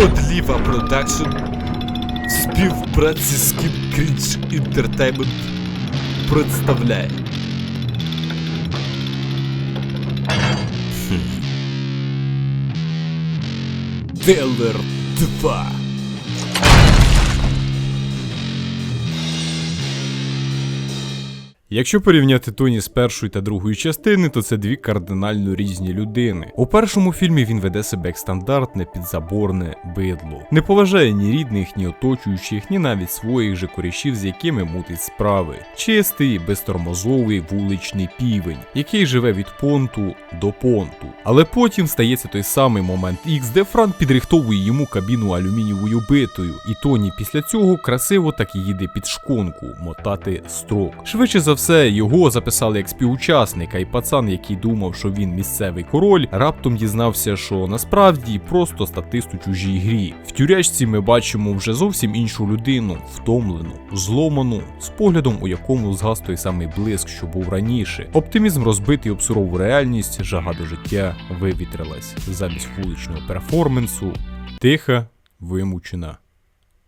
Годліва Продакшн. В співпраці з Kid Cringe Інтертеймент представляє. Телер 2 Якщо порівняти Тоні з першої та другої частини, то це дві кардинально різні людини. У першому фільмі він веде себе як стандартне підзаборне бидло, не поважає ні рідних, ні оточуючих, ні навіть своїх же корішів, з якими мутить справи. Чистий, безтормозовий вуличний півень, який живе від понту до понту. Але потім стається той самий момент X, де Франк підрихтовує йому кабіну алюмінієвою битою, і Тоні після цього красиво так і їде під шконку мотати строк. Швидше за все, його записали як співучасника, і пацан, який думав, що він місцевий король, раптом дізнався, що насправді просто статист у чужій грі. В тюрячці ми бачимо вже зовсім іншу людину, втомлену, зломану, з поглядом, у якому згас той самий блиск, що був раніше. Оптимізм розбитий об сурову реальність, жага до життя вивітрилась замість вуличного перформансу. Тиха, вимучена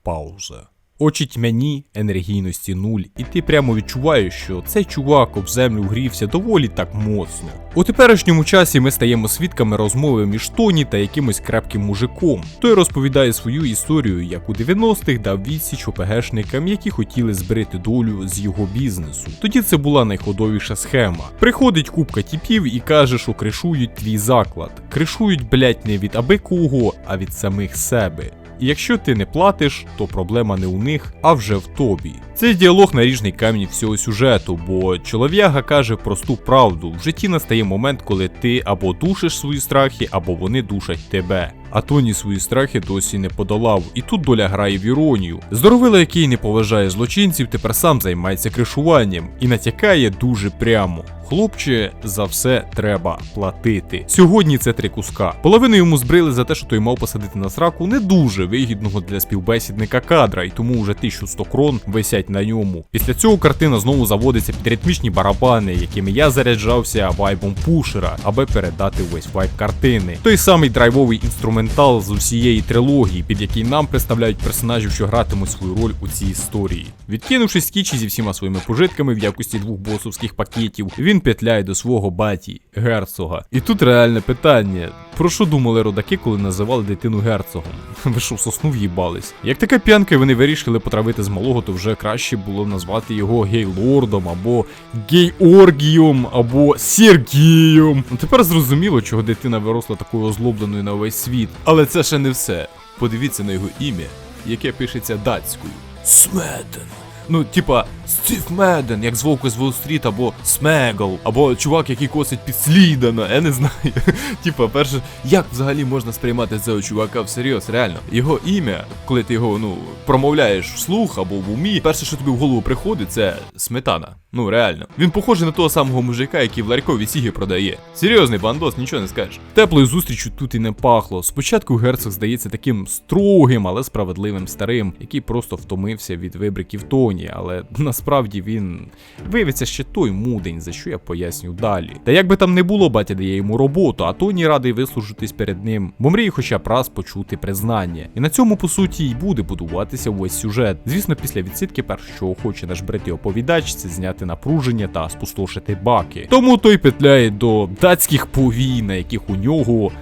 пауза. Очі тьмяні, енергійності нуль, і ти прямо відчуваєш, що цей чувак об землю грівся доволі так моцно. У теперішньому часі ми стаємо свідками розмови між Тоні та якимось крепким мужиком. Той розповідає свою історію, як у 90-х дав відсіч ОПГшникам, які хотіли зберегти долю з його бізнесу. Тоді це була найходовіша схема. Приходить купка тіпів і каже, що кришують твій заклад. Кришують, блять, не від аби кого, а від самих себе. Якщо ти не платиш, то проблема не у них, а вже в тобі. Цей діалог наріжний камінь всього сюжету, бо чолов'яга каже просту правду: в житті настає момент, коли ти або душиш свої страхи, або вони душать тебе. А Тоні свої страхи досі не подолав, і тут доля грає в іронію. Здоровила, який не поважає злочинців, тепер сам займається кришуванням і натякає дуже прямо. Хлопче, за все треба платити. Сьогодні це три куска. Половину йому збрили за те, що той мав посадити на сраку не дуже вигідного для співбесідника кадра, і тому вже 1100 крон висять на ньому. Після цього картина знову заводиться під ритмічні барабани, якими я заряджався вайбом пушера, аби передати весь вайб картини. Той самий драйвовий інструментал з усієї трилогії, під який нам представляють персонажів, що гратимуть свою роль у цій історії. Відкинувши скічі зі всіма своїми пожитками в якості двох босовських пакетів, він петляє до свого баті, герцога. І тут реальне питання: про що думали родаки, коли називали дитину герцогом? Ви що в сосну в'їбались? Як така п'янка, вони вирішили потравити з малого, то вже краще було назвати його гей-лордом, або гей-оргієм, або Сергієм. Ну тепер зрозуміло, чого дитина виросла такою озлобленою на весь світ. Але це ще не все. Подивіться на його ім'я, яке пишеться датською. Смеден. Ну, типа, Стів Меден, як з Вовку з Уолл-стріт, або Смегл, або чувак, який косить підслідано, я не знаю. типа, перше, як взагалі можна сприймати цього чувака всерйоз, реально. Його ім'я, коли ти його ну промовляєш вслух або в умі, перше, що тобі в голову приходить, це сметана. Ну реально. Він похожий на того самого мужика, який в ларькові сіги продає. Серйозний бандос, нічого не скажеш. Теплою зустрічю тут і не пахло. Спочатку герцог здається таким строгим, але справедливим старим, який просто втомився від вибриків Тоні, але насправді він виявиться ще той мудень, за що я поясню далі. Та як би там не було, батя дає йому роботу, а Тоні радий вислужитись перед ним, бо мріє хоча б раз почути признання. І на цьому, по суті, й буде будуватися весь сюжет. Звісно, після відсідки перше, що хоче наш бритий оповідач, це зняти напруження та спустошити баки. Тому той петляє до датських повій, на яких у нього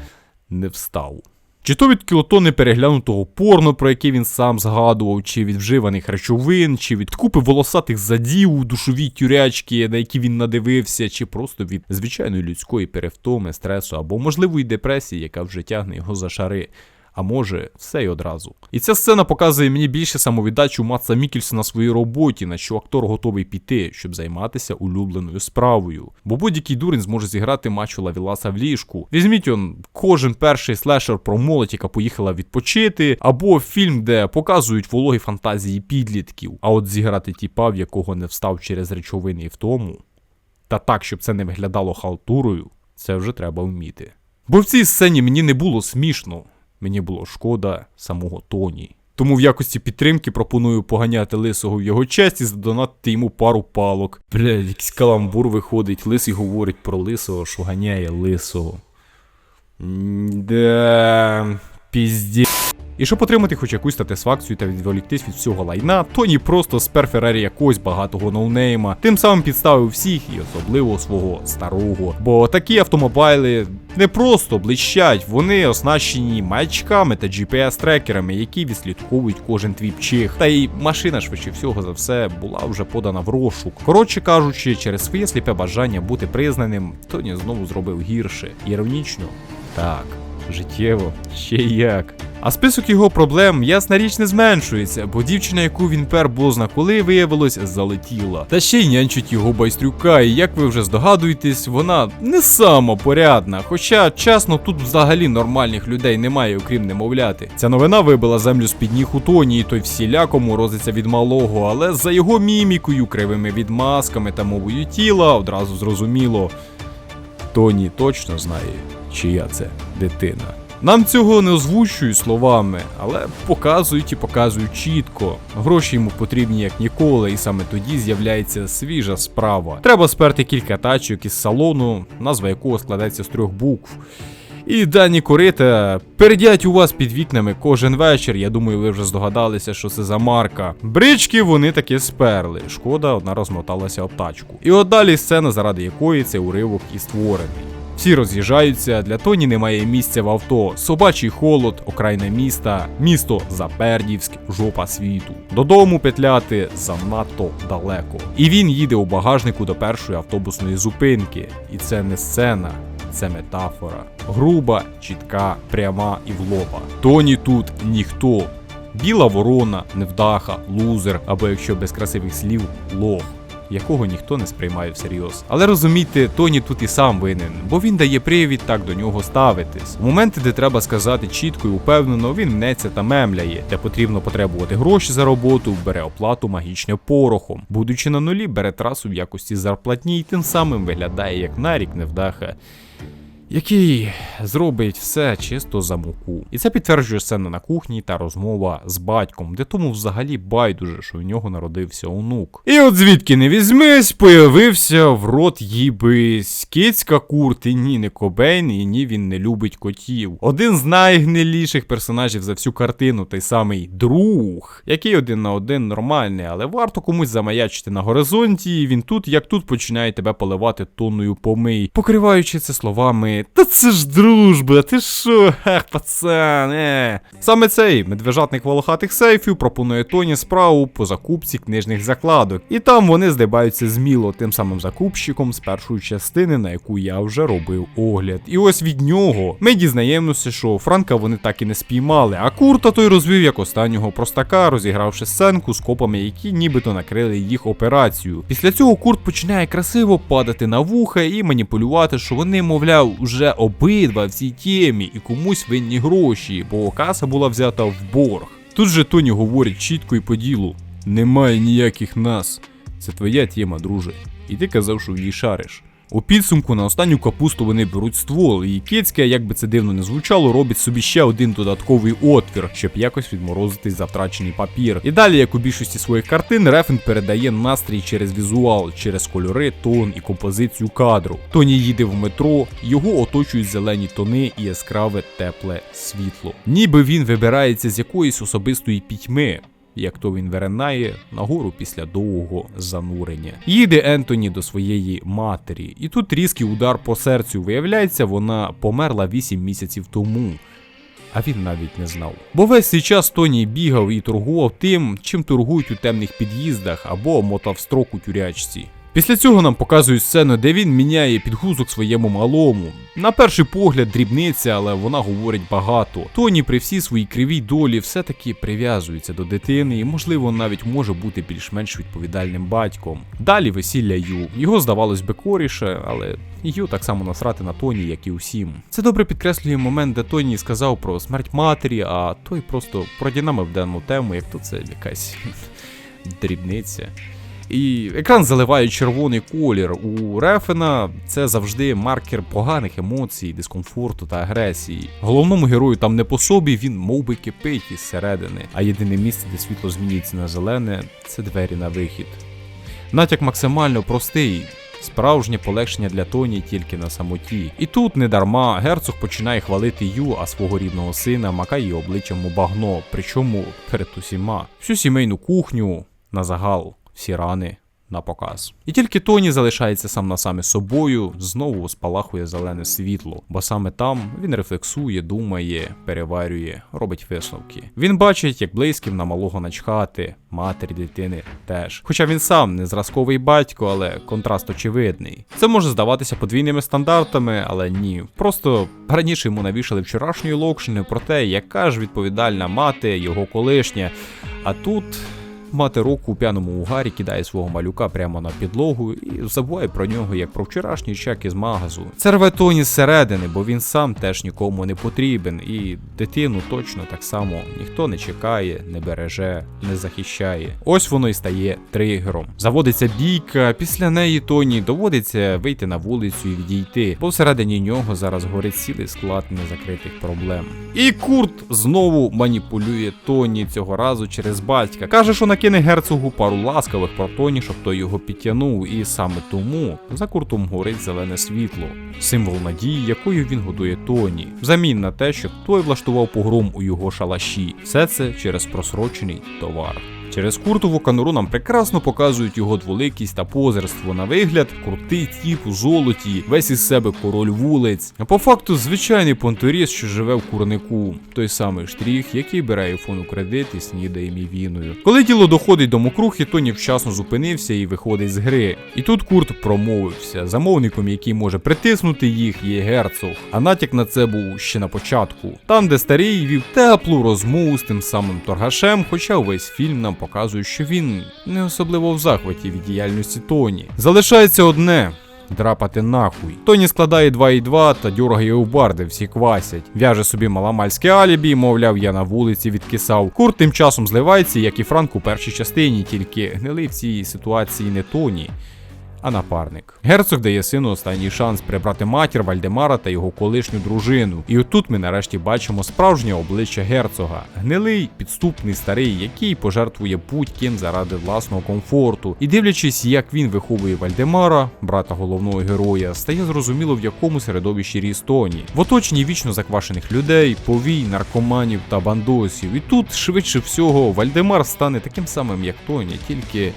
не встав. Чи то від кілотони переглянутого порно, про яке він сам згадував, чи від вживаних речовин, чи від купи волосатих задів у душовій тюрячки, на які він надивився, чи просто від звичайної людської перевтоми, стресу або можливої депресії, яка вже тягне його за шари. А може, все й одразу. І ця сцена показує мені більше самовіддачу Матса Мікельсона на своїй роботі, на що актор готовий піти, щоб займатися улюбленою справою. Бо будь-який дурень зможе зіграти матчу Лавіласа в ліжку. Візьміть он кожен перший слешер про молодь, яка поїхала відпочити, або фільм, де показують вологі фантазії підлітків. А от зіграти тіпа, в якого не встав через речовини і втому. Та так, щоб це не виглядало халтурою, це вже треба вміти. Бо в цій сцені мені не було смішно. Мені було шкода самого Тоні. Тому в якості підтримки пропоную поганяти лисого в його честь і задонатити йому пару палок. Бля, якийсь каламбур виходить, лисий говорить про лисого, що ганяє лисого. Да, пізді. І щоб отримати хоч якусь сатисфакцію та відволіктись від всього лайна, Тоні просто спер Феррарі якогось багатого ноунейма, тим самим підставив всіх і особливо свого старого. Бо такі автомобайли не просто блищать, вони оснащені маячками та GPS-трекерами, які відслідковують кожен твій пчих. Та й машина, швидше всього за все, була вже подана в розшук. Коротше кажучи, через своє сліпе бажання бути признаним, Тоні знову зробив гірше. Іронічно? Так, життєво, ще як. А список його проблем, ясна річ, не зменшується, бо дівчина, яку він пер бозна коли виявилось, залетіла. Та ще й нянчить його байстрюка, і як ви вже здогадуєтесь, вона не сама порядна. Хоча, чесно, тут взагалі нормальних людей немає, окрім немовляти. Ця новина вибила землю з під ніг у тоні, і той всіляко морозиться від малого, але за його мімікою, кривими відмазками та мовою тіла одразу зрозуміло. Тоні точно знає, чия це дитина. Нам цього не озвучують словами, але показують і показують чітко. Гроші йому потрібні як ніколи, і саме тоді з'являється свіжа справа. Треба сперти кілька тачок із салону, назва якого складається з трьох букв. І дані корита передять у вас під вікнами кожен вечір. Я думаю, ви вже здогадалися, що це за марка. Брички вони таки сперли. Шкода, одна розмоталася об тачку. І от далі сцена, заради якої цей уривок і створений. Всі роз'їжджаються, для Тоні немає місця в авто. Собачий холод, окраїна міста, місто Запердівськ, жопа світу. Додому петляти занадто далеко. І він їде у багажнику до першої автобусної зупинки. І це не сцена, це метафора. Груба, чітка, пряма і в лоба. Тоні тут ніхто. Біла ворона, невдаха, лузер, або якщо без красивих слів, лох. Якого ніхто не сприймає всерйоз. Але розумійте, Тоні тут і сам винен, бо він дає привід так до нього ставитись. У моменти, де треба сказати чітко і упевнено, він мнеться та мемляє, де потрібно потребувати гроші за роботу, бере оплату магічним порохом. Будучи на нулі, бере трасу в якості зарплатні і тим самим виглядає як нарік невдаха який зробить все чисто за муку. І це підтверджує сцена на кухні та розмова з батьком, де тому взагалі байдуже, що в нього народився онук. І от звідки не візьмись, появився в рот їби курт, і ні, не Кобейн, і ні, він не любить котів. Один з найгниліших персонажів за всю картину, той самий друг, який один на один нормальний, але варто комусь замаячити на горизонті, і він тут, як тут, починає тебе поливати тонною помий, покриваючи це словами. Та це ж дружба, ти що, ех, пацан, е. Саме цей медвежатник волохатих сейфів пропонує Тоні справу по закупці книжних закладок, і там вони здибаються з Міло, тим самим закупщиком з першої частини, на яку я вже робив огляд. І ось від нього ми дізнаємося, що Франка вони так і не спіймали, а Курта той розвів як останнього простака, розігравши сценку з копами, які нібито накрили їх операцію. Після цього Курт починає красиво падати на вуха і маніпулювати, що вони, мовляв, уже обидва в цій темі і комусь винні гроші, бо каса була взята в борг. Тут же Тоні говорить чітко і по ділу: немає ніяких нас. Це твоя тема, друже. І ти казав, що в її шариш. У підсумку на останню капусту вони беруть ствол, і Кицька, як би це дивно не звучало, робить собі ще один додатковий отвір, щоб якось відморозити за втрачений папір. І далі, як у більшості своїх картин, Рефен передає настрій через візуал, через кольори, тон і композицію кадру. Тоні їде в метро, його оточують зелені тони і яскраве тепле світло. Ніби він вибирається з якоїсь особистої пітьми як то він виринає нагору після довгого занурення. Їде Ентоні до своєї матері, і тут різкий удар по серцю виявляється, вона померла 8 місяців тому. А він навіть не знав. Бо весь цей час Тоні бігав і торгував тим, чим торгують у темних під'їздах або мотав строк у тюрячці. Після цього нам показують сцену, де він міняє підгузок своєму малому. На перший погляд дрібниця, але вона говорить багато. Тоні при всій своїй кривій долі все-таки прив'язується до дитини і, можливо, навіть може бути більш-менш відповідальним батьком. Далі весілля Ю. Його здавалось би коріше, але Ю так само насрати на Тоні, як і усім. Це добре підкреслює момент, де Тоні сказав про смерть матері, а той просто продінамив дану тему, як то це якась дрібниця. І екран заливає червоний колір. У Рефена це завжди маркер поганих емоцій, дискомфорту та агресії. Головному герою там не по собі, він мов би кипить із середини, а єдине місце, де світло змінюється на зелене, це двері на вихід. Натяк максимально простий. Справжнє полегшення для Тоні тільки на самоті. І тут недарма герцог починає хвалити Ю, а свого рідного сина макає її обличчям у багно, причому перед усіма. Всю сімейну кухню на загал, всі рани. На показ. І тільки Тоні залишається сам на сам собою, знову спалахує зелене світло, бо саме там він рефлексує, думає, переварює, робить висновки. Він бачить, як близьким на малого начхати, матері дитини теж. Хоча він сам не зразковий батько, але контраст очевидний. Це може здаватися подвійними стандартами, але ні. Просто раніше йому навішали вчорашньої локшини про те, яка ж відповідальна мати, його колишня. А тут Мати року у п'яному угарі кидає свого малюка прямо на підлогу і забуває про нього як про вчорашній чек із магазу. Це рве Тоні зсередини, бо він сам теж нікому не потрібен, і дитину точно так само ніхто не чекає, не береже, не захищає. Ось воно і стає тригером. Заводиться бійка, після неї Тоні доводиться вийти на вулицю і відійти, бо всередині нього зараз горить цілий склад незакритих проблем. І Курт знову маніпулює Тоні цього разу через батька. Каже, що накине герцогу пару ласкавих про Тоні, щоб той його підтягнув, і саме тому за Куртом горить зелене світло, символ надії, якою він годує Тоні, взамін на те, щоб той влаштував погром у його шалаші. Все це через просрочений товар. Через куртову кануру нам прекрасно показують його дволикість та позерство. На вигляд, крутий тіп у золоті, весь із себе король вулиць. А по факту звичайний понторіз, що живе в курнику, той самий штріх, який бере айфон у кредит і снідає мівіною. Коли діло доходить до мокрухи, Тоні вчасно зупинився і виходить з гри. І тут Курт промовився. Замовником, який може притиснути їх, є герцог. А натяк на це був ще на початку. Там, де старий вів теплу розмову з тим самим торгашем, хоча увесь фільм нам показує, що він не особливо в захваті від діяльності Тоні. Залишається одне. Драпати нахуй. Тоні складає 2,2 та дюргає у барди, всі квасять. В'яже собі маламальське алібі, мовляв, я на вулиці відкисав. Курт тим часом зливається, як і Франк у першій частині, тільки гнили в цій ситуації не Тоні. А напарник. Герцог дає сину останній шанс прибрати матір Вальдемара та його колишню дружину. І отут ми нарешті бачимо справжнє обличчя герцога. Гнилий, підступний старий, який пожертвує будь-ким заради власного комфорту. І дивлячись, як він виховує Вальдемара, брата головного героя, стає зрозуміло, в якому середовищі ріс Тоні. В оточенні вічно заквашених людей, повій, наркоманів та бандосів. І тут, швидше всього, Вальдемар стане таким самим, як Тоні, тільки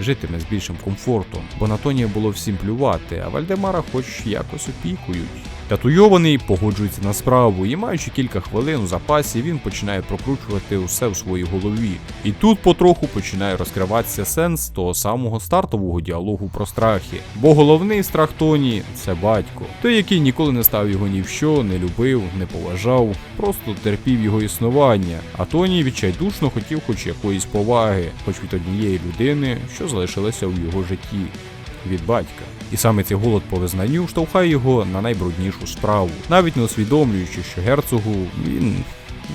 житиме з більшим комфортом, бо на Тоні було всім плювати, а Вальдемара хоч якось опікують. Татуйований погоджується на справу, і маючи кілька хвилин у запасі, він починає прокручувати усе в своїй голові. І тут потроху починає розкриватися сенс того самого стартового діалогу про страхи. Бо головний страх Тоні це батько, той, який ніколи не став його ні в що, не любив, не поважав, просто терпів його існування. А Тоні відчайдушно хотів хоч якоїсь поваги, хоч від однієї людини, що залишилася у його житті від батька. І саме цей голод по визнанню штовхає його на найбруднішу справу, навіть не усвідомлюючи, що герцогу він.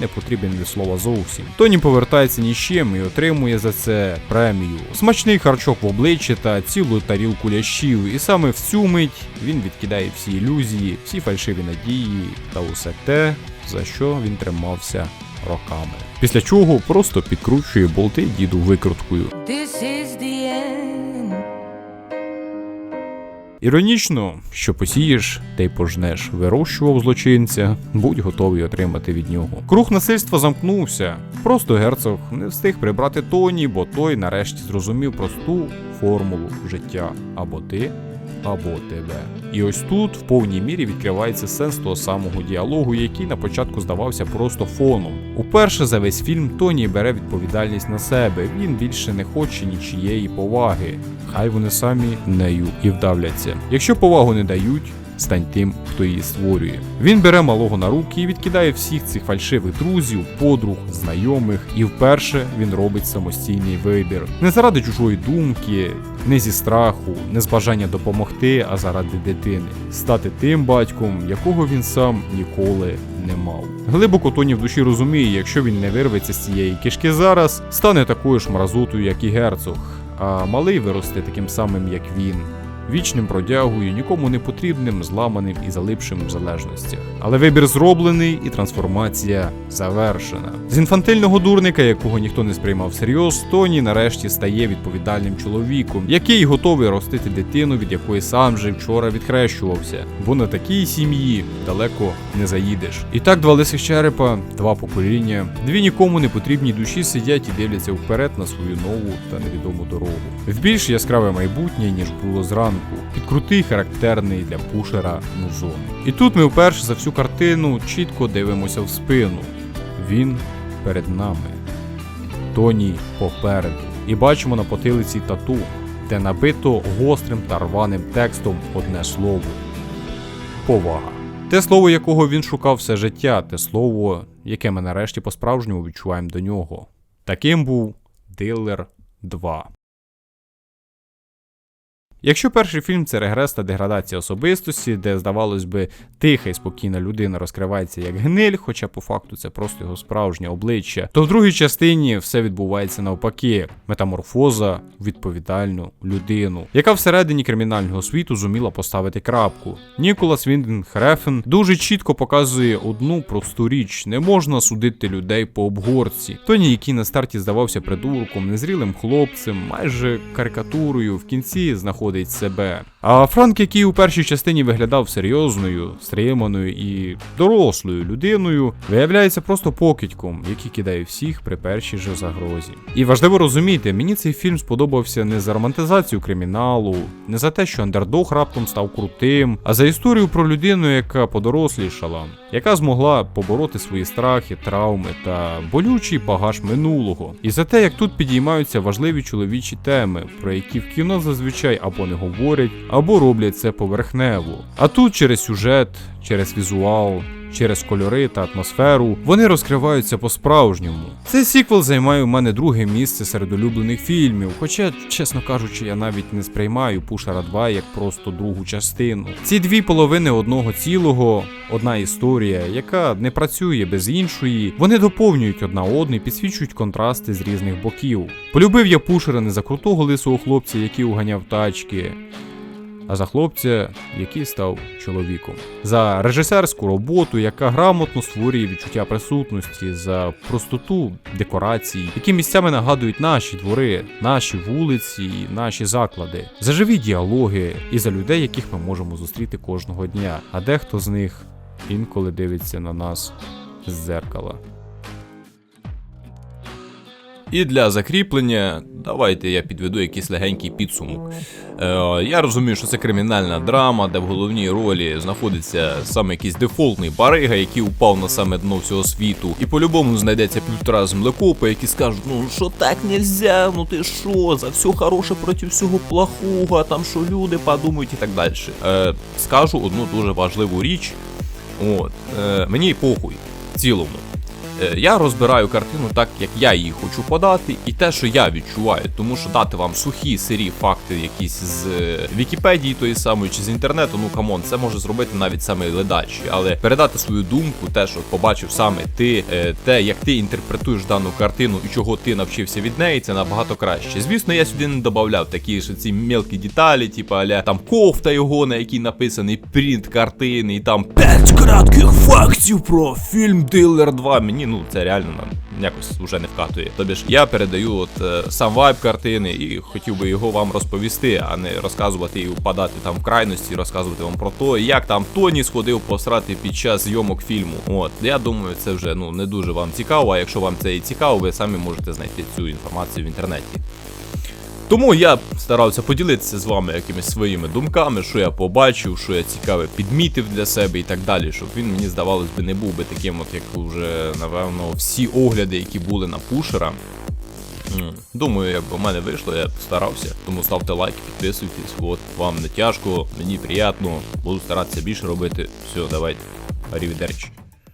Не потрібен від слова зовсім. Тоні повертається ні з чим і отримує за це премію. Смачний харчок в обличчя та цілу тарілку лящів. І саме в цю мить він відкидає всі ілюзії, всі фальшиві надії та усе те, за що він тримався роками. Після чого просто підкручує болти діду викруткою. This is the end. Іронічно, що посієш, та й пожнеш. Вирощував злочинця, будь готовий отримати від нього. Круг насильства замкнувся. Просто герцог не встиг прибрати Тоні, бо той нарешті зрозумів просту формулу життя або ти. Або тебе. І ось тут в повній мірі відкривається сенс того самого діалогу, який на початку здавався просто фоном. Уперше за весь фільм Тоні бере відповідальність на себе. Він більше не хоче нічієї поваги. Хай вони самі нею і вдавляться. Якщо повагу не дають. Стань тим, хто її створює. Він бере малого на руки і відкидає всіх цих фальшивих друзів, подруг, знайомих, і вперше він робить самостійний вибір. Не заради чужої думки, не зі страху, не з бажання допомогти, а заради дитини. Стати тим батьком, якого він сам ніколи не мав. Глибоко Тоні в душі розуміє, якщо він не вирветься з цієї кишки зараз, стане такою ж мразотою, як і герцог, а малий виросте таким самим, як він. Вічним бродягою, нікому не потрібним, зламаним і залипшим в залежностях. Але вибір зроблений і трансформація завершена. З інфантильного дурника, якого ніхто не сприймав всерйоз, Тоні нарешті стає відповідальним чоловіком, який готовий ростити дитину, від якої сам же вчора відхрещувався. Бо на такій сім'ї далеко не заїдеш. І так два лисих черепа, два покоління, дві нікому не потрібні душі сидять і дивляться вперед на свою нову та невідому дорогу. В більш яскраве майбутнє, ніж було зранку, під крутий характерний для пушера музон. І тут ми вперше за всю картину чітко дивимося в спину. Він перед нами. Тоні попереду. І бачимо на потилиці тату, де набито гострим та рваним текстом одне слово повага. Те слово, якого він шукав все життя, те слово, яке ми нарешті по-справжньому відчуваємо до нього. Таким був Дилер 2. Якщо перший фільм це регрес та деградація особистості, де, здавалось би, тиха і спокійна людина розкривається як гниль, хоча по факту це просто його справжнє обличчя, то в другій частині все відбувається навпаки: метаморфоза відповідальну людину, яка всередині кримінального світу зуміла поставити крапку. Ніколас Вінден Хрефен дуже чітко показує одну просту річ: не можна судити людей по обгорці. Тоні, який на старті здавався придурком, незрілим хлопцем, майже карикатурою, в кінці знаходить себе. А Франк, який у першій частині виглядав серйозною, стриманою і дорослою людиною, виявляється просто покидьком, який кидає всіх при першій же загрозі. І важливо розуміти, мені цей фільм сподобався не за романтизацію криміналу, не за те, що андердог раптом став крутим, а за історію про людину, яка подорослішала, яка змогла побороти свої страхи, травми та болючий багаж минулого. І за те, як тут підіймаються важливі чоловічі теми, про які в кіно зазвичай або не говорять, або роблять це поверхнево. А тут через сюжет, через візуал. Через кольори та атмосферу вони розкриваються по-справжньому. Цей сіквел займає у мене друге місце серед улюблених фільмів, хоча, чесно кажучи, я навіть не сприймаю Пушера 2 як просто другу частину. Ці дві половини одного цілого, одна історія, яка не працює без іншої, вони доповнюють одна одну і підсвічують контрасти з різних боків. Полюбив я Пушера не за крутого лисого хлопця, який уганяв тачки а за хлопця, який став чоловіком, за режисерську роботу, яка грамотно створює відчуття присутності, за простоту декорацій, які місцями нагадують наші двори, наші вулиці, наші заклади, за живі діалоги і за людей, яких ми можемо зустріти кожного дня. А дехто з них інколи дивиться на нас з зеркала. І для закріплення, давайте я підведу якийсь легенький підсумок. Е, я розумію, що це кримінальна драма, де в головній ролі знаходиться саме якийсь дефолтний барига, який упав на саме дно всього світу. І по-любому знайдеться півтора землекопа, які скажуть, ну що так нельзя, ну ти що, за все хороше проти всього плохого, там що люди подумають і так далі. Е, скажу одну дуже важливу річ. От, е, мені похуй в цілому. Е, Я розбираю картину так, як я її хочу подати, і те, що я відчуваю, тому що дати вам сухі сирі факти, якісь з е, Вікіпедії тої самої чи з інтернету, ну камон, це може зробити навіть саме ледачі. Але передати свою думку, те, що побачив саме ти, е, те, як ти інтерпретуєш дану картину і чого ти навчився від неї, це набагато краще. Звісно, я сюди не додавав такі ж ці мелкі деталі, типу аля там кофта його, на якій написаний принт картини, і там 5 кратких фактів про фільм Дилер 2. Мені ну це реально нам якось вже не вкатує. Тобі ж я передаю от е, сам вайб картини і хотів би його вам розповісти, а не розказувати і впадати там в крайності, розказувати вам про те, як там Тоні сходив посрати під час зйомок фільму. От я думаю, це вже ну не дуже вам цікаво. А якщо вам це і цікаво, ви самі можете знайти цю інформацію в інтернеті. Тому я старався поділитися з вами якимись своїми думками, що я побачив, що я цікаве підмітив для себе і так далі, щоб він мені здавалось би не був би таким, от як вже напевно всі огляди, які були на пушера. Думаю, якби в мене вийшло, я старався. Тому ставте лайки, підписуйтесь. От вам не тяжко, мені приємно, буду старатися більше робити. Все, давайте. Arrivederci.